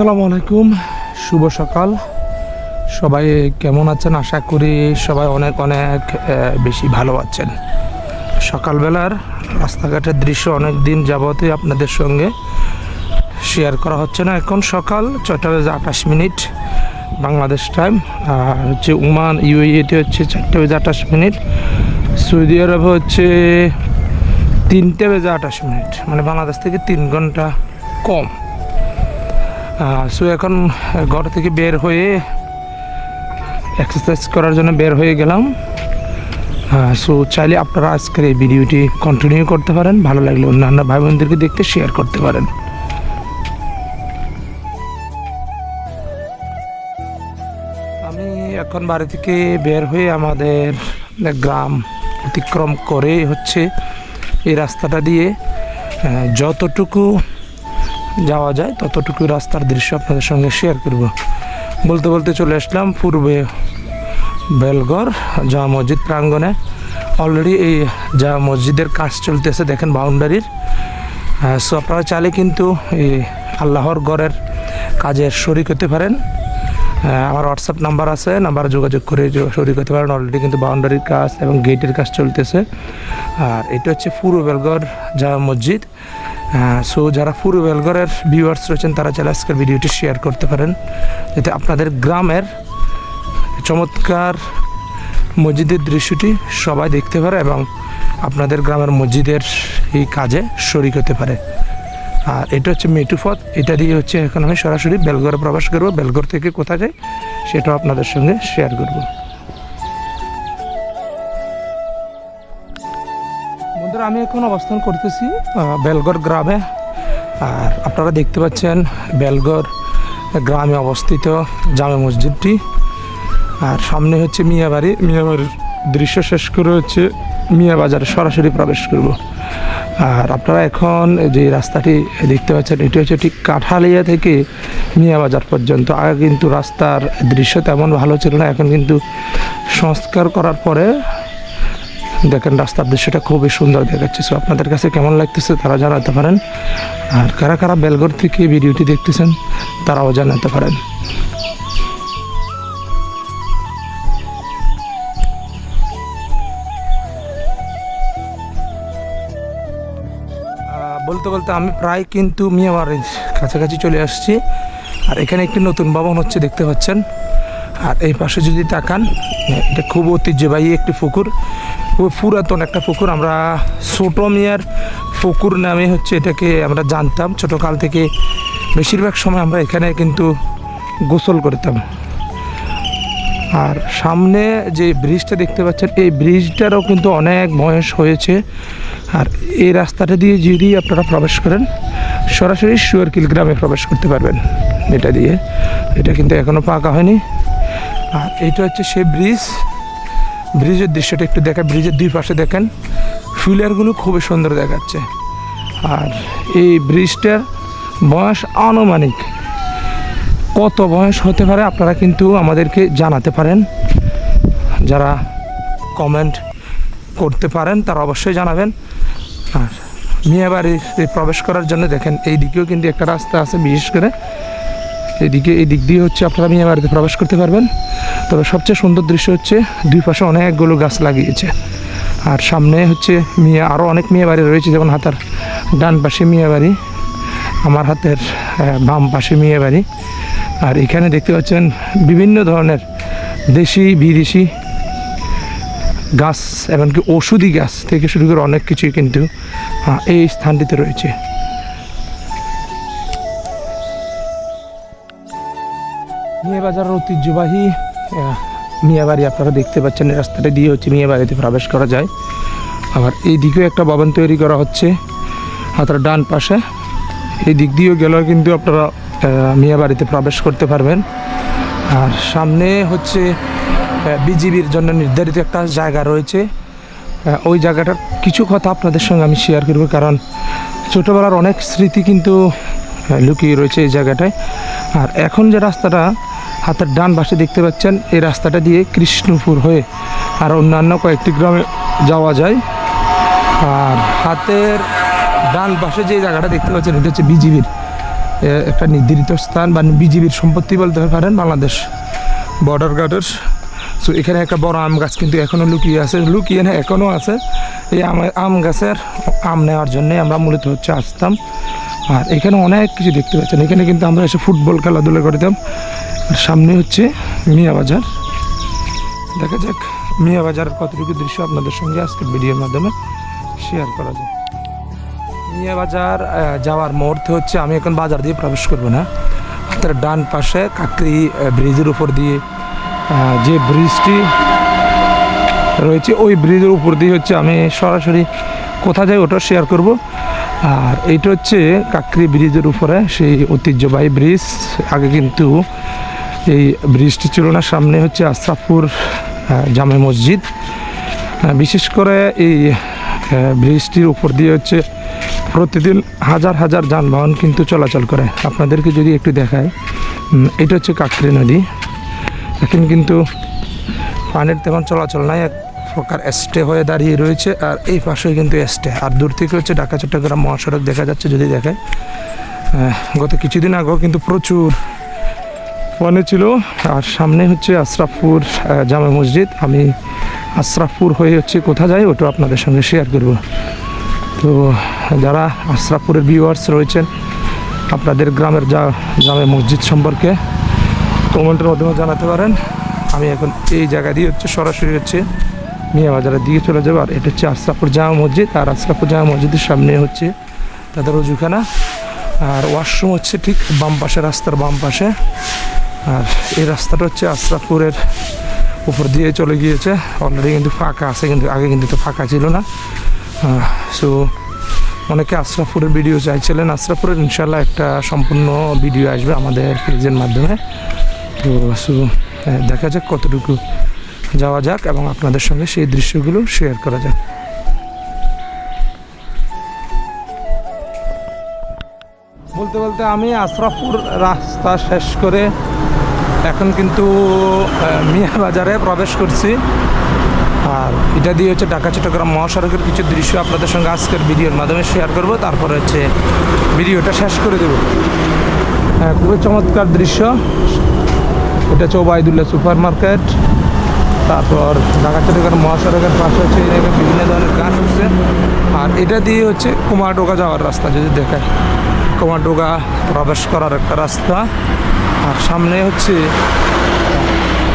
আসসালামু আলাইকুম, শুভ সকাল। সবাই কেমন আছেন? আশা করি সবাই অনেক অনেক বেশি ভালো আছেন। সকালবেলার রাস্তাঘাটের দৃশ্য অনেক দিন যাবতই আপনাদের সঙ্গে শেয়ার করা হচ্ছে না। এখন সকাল ছটা বেজে আঠাশ মিনিট বাংলাদেশ টাইম আর হচ্ছে উমান ইউএইতে হচ্ছে চারটে বেজে আঠাশ মিনিট। সৌদি আরবে হচ্ছে তিনটে বেজে আঠাশ মিনিট মানে বাংলাদেশ থেকে তিন ঘণ্টা কম। সো এখন ঘর থেকে বের হয়ে এক্সারসাইজ করার জন্য বের হয়ে গেলাম। সো চাইলে আপনারা আজকের এই ভিডিওটি কন্টিনিউ করতে পারেন। ভালো লাগলে অন্যান্য ভাই বোনদেরকে দেখতে শেয়ার করতে পারেন। আমি এখন বাড়ি থেকে বের হয়ে আমাদের গ্রাম অতিক্রম করে হচ্ছে এই রাস্তাটা দিয়ে যতটুকু যাওয়া যায়, ততটুকু রাস্তার দৃশ্য আপনাদের সঙ্গে শেয়ার করব। বলতে বলতে চলে আসলাম পূর্বে বেলগড় জামা মসজিদ প্রাঙ্গণে। অলরেডি এই জামা মসজিদের কাজ চলতেছে, দেখেন বাউন্ডারির সো আপনারা চালে কিন্তু এই আল্লাহর গড়ের কাজের শরিক হতে পারেন। আমার হোয়াটসঅ্যাপ নাম্বার আছে নাম্বার যোগাযোগ করে শরিক হতে পারেন অলরেডি কিন্তু বাউন্ডারির কাজ এবং গেটের কাজ চলতেছে। আর এটা হচ্ছে পূর্ব বেলগড় জামা মসজিদ। সো যারা পূর্ব বেলগড়ের ভিউয়ার্স রয়েছেন, তারা চাইলে আজকের ভিডিওটি শেয়ার করতে পারেন। যাতে আপনাদের গ্রামের চমৎকার মসজিদের দৃশ্যটি সবাই দেখতে পারে এবং আপনাদের গ্রামের মসজিদের এই কাজে শরিক হতে পারে। আর এটা হচ্ছে মেটুপথ এটা দিয়ে হচ্ছে এখন আমি সরাসরি বেলগড়ে প্রবাস করব। বেলগড় থেকে কোথায় যাই সেটাও আপনাদের সঙ্গে শেয়ার করব। বন্ধুরা, আমি এখন অবস্থান করতেছি বেলগড় গ্রামে। আর আপনারা দেখতে পাচ্ছেন বেলগড় গ্রামে অবস্থিত জামে মসজিদটি। আর সামনে হচ্ছে মিয়াবাড়ি। মিয়াবাড়ির দৃশ্য শেষ করে হচ্ছে মিয়া বাজারে সরাসরি প্রবেশ করব। আর আপনারা এখন যে রাস্তাটি দেখতে পাচ্ছেন, এটি হচ্ছে ঠিক কাঠালিয়া থেকে মিয়া বাজার পর্যন্ত। আগে কিন্তু রাস্তার দৃশ্য তেমন ভালো ছিল না, এখন কিন্তু সংস্কার করার পরে দেখেন রাস্তার দৃশ্যটা খুবই সুন্দর দেখাচ্ছে। সো আপনাদের কাছে কেমন লাগতেছে তারা জানাতে পারেন। আর কারা কারা বেলগড় থেকে ভিডিওটি দেখতেছেন, তারাও জানাতে পারেন। বলতে বলতে আমি প্রায় কিন্তু মিয়াবাড়ির কাছাকাছি চলে আসছি। আর এখানে একটি নতুন ভবন হচ্ছে, দেখতে পাচ্ছেন। আর এই পাশে যদি তাকান, এটা খুব ঐতিহ্যবাহী একটি পুকুর। খুব পুরাতন একটা পুকুর। আমরা ছোট মিয়ার পুকুর নামে হচ্ছে এটাকে আমরা জানতাম। ছোটোকাল থেকে বেশিরভাগ সময় আমরা এখানে কিন্তু গোসল করতাম। আর সামনে যে ব্রিজটা দেখতে পাচ্ছেন, এই ব্রিজটারও কিন্তু অনেক বয়স হয়েছে। আর এই রাস্তাটা দিয়ে যদি আপনারা প্রবেশ করেন, সরাসরি শুয়ারকিল গ্রামে প্রবেশ করতে পারবেন। এটা দিয়ে। এটা কিন্তু এখনও পাকা হয়নি। আর এইটা হচ্ছে সে ব্রিজ। ব্রিজের দৃশ্যটা একটু দেখা, ব্রিজের দুই পাশে দেখেন। ফিলারগুলো খুবই সুন্দর দেখাচ্ছে। আর এই ব্রিজটার বয়স আনুমানিক কত বয়স হতে পারে আপনারা কিন্তু আমাদেরকে জানাতে পারেন। যারা কমেন্ট করতে পারেন, তারা অবশ্যই জানাবেন। আর এই প্রবেশ করার জন্য দেখেন, এই দিকেও কিন্তু একটা রাস্তা আছে বিশেষ করে। এদিকে এই দিক দিয়ে হচ্ছে আপনারা মিয়াবাড়িতে প্রবেশ করতে পারবেন। তবে সবচেয়ে সুন্দর দৃশ্য হচ্ছে, দুই পাশে অনেকগুলো গাছ লাগিয়েছে। আর সামনে হচ্ছে মিয়া আরও অনেক মিয়া বাড়ি রয়েছে, যেমন হাতার ডান পাশে মিয়া বাড়ি, আমার হাতের বাম পাশে মিয়া বাড়ি। আর এখানে দেখতে পাচ্ছেন বিভিন্ন ধরনের দেশি, বিদেশি গাছ, এমনকি ওষুধি গাছ থেকে শুরু করে অনেক কিছুই কিন্তু এই স্থানটিতে রয়েছে। মিয়াবাজারের ঐতিহ্যবাহী মিয়াবাড়ি আপনারা দেখতে পাচ্ছেন, এই রাস্তাটা দিয়ে হচ্ছে মিয়াবাড়িতে প্রবেশ করা যায়। আবার এই দিকেও একটা ভবন তৈরি করা হচ্ছে হাতের ডান পাশে, এই দিক দিয়েও গেলেও কিন্তু আপনারা আহ, মিয়াবাড়িতে প্রবেশ করতে পারবেন। আর সামনে হচ্ছে বিজিবির জন্য নির্ধারিত একটা জায়গা রয়েছে। ওই জায়গাটার কিছু কথা আপনাদের সঙ্গে আমি শেয়ার করব কারণ ছোটোবেলার অনেক স্মৃতি কিন্তু লুকিয়ে রয়েছে এই জায়গাটায়। আর এখন যে রাস্তাটা হাতের ডান পাশে দেখতে পাচ্ছেন এই রাস্তাটা দিয়ে কৃষ্ণপুর হয়ে আর অন্যান্য কয়েকটি গ্রামে যাওয়া যায়। আর হাতের ডান পাশে যে জায়গাটা দেখতে পাচ্ছেন এটা হচ্ছে বিজিবির একটা নির্ধারিত স্থান বা বিজিবির সম্পত্তি বলতে পারেন বাংলাদেশ বর্ডার গার্ডের সো এখানে একটা বড় আম গাছ কিন্তু এখনও লুকিয়ে আছে, লুকিয়ে না এখনও আছে। এই আম আম গাছের আম নেওয়ার জন্যে আমরা মূলত হচ্ছে আসতাম। আর এখানে অনেক কিছু দেখতে পাচ্ছেন। এখানে কিন্তু আমরা এসে ফুটবল খেলাধুলা করতাম। সামনে হচ্ছে মিয়া বাজার। দেখা যাক মিয়া বাজারের কতটুকু দৃশ্য আপনাদের সঙ্গে আজকে ভিডিওর মাধ্যমে শেয়ার করা যায়। মিয়া বাজার যাওয়ার মুহূর্তে হচ্ছে আমি এখন বাজার দিয়ে প্রবেশ করব না। তার ডান পাশে কাকরি ব্রিজের উপর দিয়ে যে ব্রিজটি রয়েছে, ওই ব্রিজের উপর দিয়ে হচ্ছে আমি সরাসরি কোথা যাই ওটা শেয়ার করব। আর এইটা হচ্ছে কাকরি ব্রিজের উপরে, সেই ঐতিহ্যবাহী ব্রিজ। আগে কিন্তু এই ব্রিজটি ছিল না, সামনে হচ্ছে আশরাফপুর জামে মসজিদ। বিশেষ করে এই ব্রিজটির উপর দিয়ে হচ্ছে প্রতিদিন হাজার হাজার যানবাহন কিন্তু চলাচল করে। আপনাদেরকে যদি একটু দেখায় এটা হচ্ছে কাকরি নদী। এখন কিন্তু পানির তেমন চলাচল নাই এক প্রকার এস্টে হয়ে দাঁড়িয়ে রয়েছে আর এই পাশেই কিন্তু এস্টে আর দূর থেকে হচ্ছে ঢাকা চট্টগ্রাম মহাসড়ক দেখা যাচ্ছে যদি আহ, গত কিছুদিন আগেও কিন্তু প্রচুর পানি ছিল। আর সামনে হচ্ছে আশরাফপুর জামা মসজিদ। আমি আশরাফপুর হয়ে হচ্ছে কোথা যাই ওটা আপনাদের সঙ্গে শেয়ার করব। তো যারা আশরাফপুরের ভিউয়ার্স রয়েছেন, আপনাদের গ্রামের যা জামে মসজিদ সম্পর্কে কমেন্টের মাধ্যমে জানাতে পারেন। আমি এখন এই জায়গা দিয়ে হচ্ছে সরাসরি হচ্ছে মিয়া বাজারের দিকে চলে যাব, আর এটা হচ্ছে আশরাফপুর জামা মসজিদ, আর আশরাফপুর জামা মসজিদের সামনে হচ্ছে তাদের অজুখানা, আর ওয়াশরুম হচ্ছে ঠিক বাম পাশে, রাস্তার বাম পাশে। আর এই রাস্তাটা হচ্ছে আশরাফপুরের উপর দিয়ে চলে গিয়েছে অলরেডি কিন্তু ফাঁকা আছে, কিন্তু আগে কিন্তু তো ফাঁকা ছিল না। সো অনেকে আশরাফপুরের ভিডিও চাইছিলেন। আশরাফপুরের ইনশাল্লাহ একটা সম্পূর্ণ ভিডিও আসবে আমাদের পেজের মাধ্যমে। তো সো দেখা যাক কতটুকু যাওয়া যাক এবং আপনাদের সঙ্গে সেই দৃশ্যগুলো শেয়ার করা যাক। বলতে বলতে আমি আশরাফপুর রাস্তা শেষ করে এখন কিন্তু মিয়া বাজারে প্রবেশ করছি। আর এটা দিয়ে হচ্ছে ঢাকা, চট্টগ্রাম মহাসড়কের কিছু দৃশ্য আপনাদের সঙ্গে আজকের ভিডিওর মাধ্যমে শেয়ার করব। তারপরে হচ্ছে ভিডিওটা শেষ করে দেব। হ্যাঁ খুবই চমৎকার দৃশ্য। এটা হচ্ছে ওবায়দুল্লাহ সুপার মার্কেট তারপর ঢাকা, চট্টগ্রাম মহাসড়কের পাশে হচ্ছে এখানে বিভিন্ন ধরনের গাছ হচ্ছে আর এটা দিয়ে হচ্ছে কুমারডোগা যাওয়ার রাস্তা, যদি দেখায় কুমারডোগা প্রবেশ করার একটা রাস্তা। আর সামনে হচ্ছে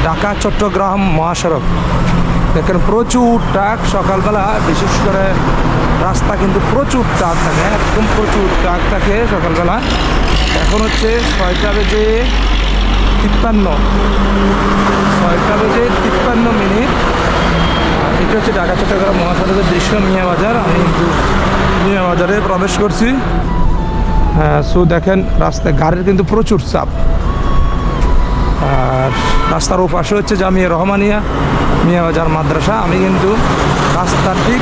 ঢাকা, চট্টগ্রাম মহাসড়ক। দেখেন, প্রচুর ট্রাক সকালবেলা, বিশেষ করে রাস্তা কিন্তু প্রচুর ট্রাক থাকে, একদম প্রচুর ট্রাক থাকে সকালবেলা। এখন হচ্ছে ছয়টা বেজে তিপ্পান্ন। ছয়টা বেজে তিপ্পান্ন মিনিট। এটা হচ্ছে ঢাকা, চট্টগ্রাম মহাসড়কের দৃশ্য, মিয়া বাজার। আমি কিন্তু মিয়া বাজারে প্রবেশ করছি। হ্যাঁ সো দেখেন, রাস্তায় গাড়ির কিন্তু প্রচুর চাপ। আর রাস্তার ওপাশে হচ্ছে জামিয়া রহমানিয়া মিয়াবাজার মাদ্রাসা। আমি কিন্তু রাস্তার ঠিক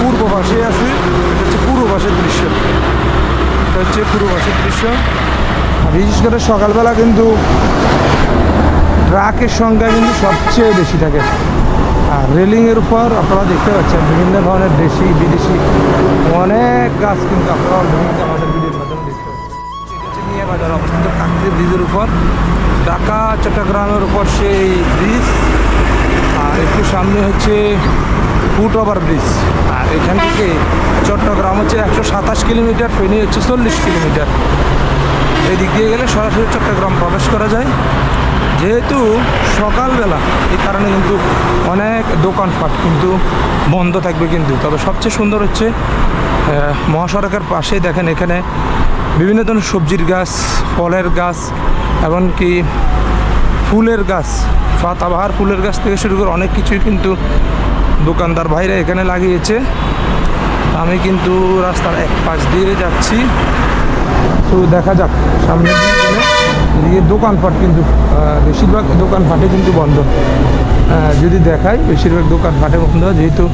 পূর্ব পাশে আছি। হচ্ছে পূর্ব পাশের দৃশ্য। এটা হচ্ছে পূর্ব পাশের দৃশ্য। আর বিশেষ করে সকালবেলা কিন্তু ট্রাকের সংখ্যা কিন্তু সবচেয়ে বেশি থাকে। আর রেলিংয়ের উপর আপনারা দেখতে পাচ্ছেন বিভিন্ন ধরনের দেশি, বিদেশি অনেক গাছ কিন্তু আপনারা আমাদের ভিডিওর মাধ্যমে দেখতে পাচ্ছেন। এটা হচ্ছে অবস্থিত কাকরি ব্রিজের উপর। ঢাকা, চট্টগ্রামের উপর সেই ব্রিজ আর একটু সামনে হচ্ছে ফুট ওভার ব্রিজ আর এখান থেকে চট্টগ্রাম হচ্ছে একশো সাতাশ কিলোমিটার, ফেনী হচ্ছে চল্লিশ কিলোমিটার। এই দিক দিয়ে গেলে সরাসরি চট্টগ্রাম প্রবেশ করা যায়। যেহেতু সকালবেলা, এই কারণে কিন্তু অনেক দোকানপাট কিন্তু বন্ধ থাকবে কিন্তু। তবে সবচেয়ে সুন্দর হচ্ছে মহাসড়কের পাশেই দেখেন এখানে বিভিন্ন ধরনের সবজির গাছ, ফলের গাছ এমনকি ফুলের গাছ পাতাবাহার ফুলের গাছ থেকে শুরু করে অনেক কিছুই কিন্তু দোকানদার ভাইরা এখানে লাগিয়েছে। আমি কিন্তু রাস্তার এক পাশ দিয়ে যাচ্ছি। তো দেখা যাক, সামনে দিয়ে দোকানপাট কিন্তু বেশিরভাগ দোকানপাটে কিন্তু বন্ধ। যদি দেখাই, বেশিরভাগ দোকানপাটে বন্ধ, যেহেতু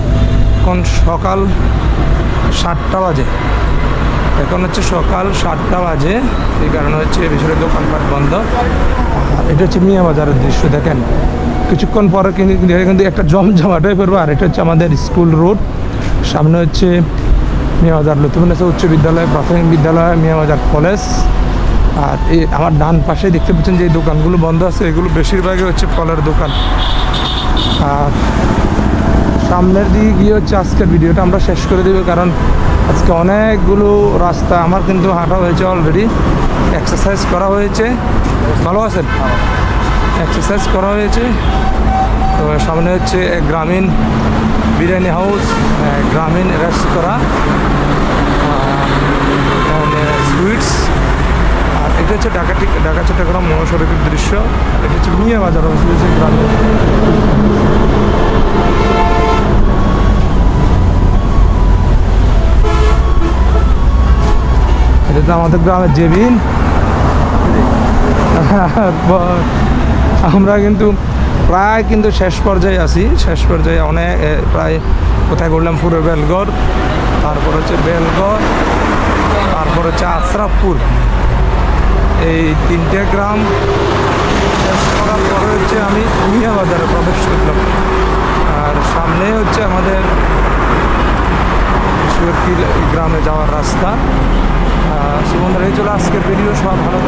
এখন সকাল সাতটা বাজে। এখন হচ্ছে সকাল সাতটা বাজে। এই কারণে হচ্ছে বেশিরভাগ দোকানপাট বন্ধ। আর এটা হচ্ছে মিয়া বাজারের দৃশ্য, দেখেন। কিছুক্ষণ পরে কিন্তু কিন্তু একটা জমজমাট হয়ে পড়বে আর এটা হচ্ছে আমাদের স্কুল রোড। সামনে হচ্ছে মিয়াবাজার লতিফুন্নেসা উচ্চ বিদ্যালয়, প্রাথমিক বিদ্যালয়, মিয়া বাজার কলেজ। আর এই আমার ডান পাশে দেখতে পাচ্ছেন যে দোকানগুলো বন্ধ আছে। এগুলো বেশিরভাগই হচ্ছে ফলের দোকান। আর সামনের দিকে গিয়ে হচ্ছে আজকের ভিডিওটা আমরা শেষ করে দেবো। কারণ আজকে অনেকগুলো রাস্তা আমার কিন্তু হাঁটা হয়েছে অলরেডি এক্সারসাইজ করা হয়েছে। ভালো আছেন? এক্সারসাইজ করা হয়েছে। তো সামনে হচ্ছে গ্রামীণ বিরিয়ানি হাউস গ্রামীণ রেস্তোরাঁ সুইটস আর এটা হচ্ছে ঢাকা ঢাকা, চট্টগ্রাম মহাসড়কের দৃশ্য। এটা হচ্ছে মিয়া বাজার গ্রামীণ। এটা আমাদের গ্রামের জেবিন। আমরা কিন্তু প্রায় কিন্তু শেষ পর্যায়ে আছি। শেষ পর্যায়ে অনেক প্রায় কোথায় করলাম পুরো বেলগড়, তারপর হচ্ছে বেলগড়, তারপর হচ্ছে আশরাফপুর। এই তিনটে গ্রাম শেষ করার পরে হচ্ছে আমি মিয়া বাজারে প্রবেশ করলাম। আর সামনে হচ্ছে আমাদের ঈশ্বরদী গ্রামে যাওয়ার রাস্তা। সুমন্দার এই চলে আজকের ভিডিও সব ভালো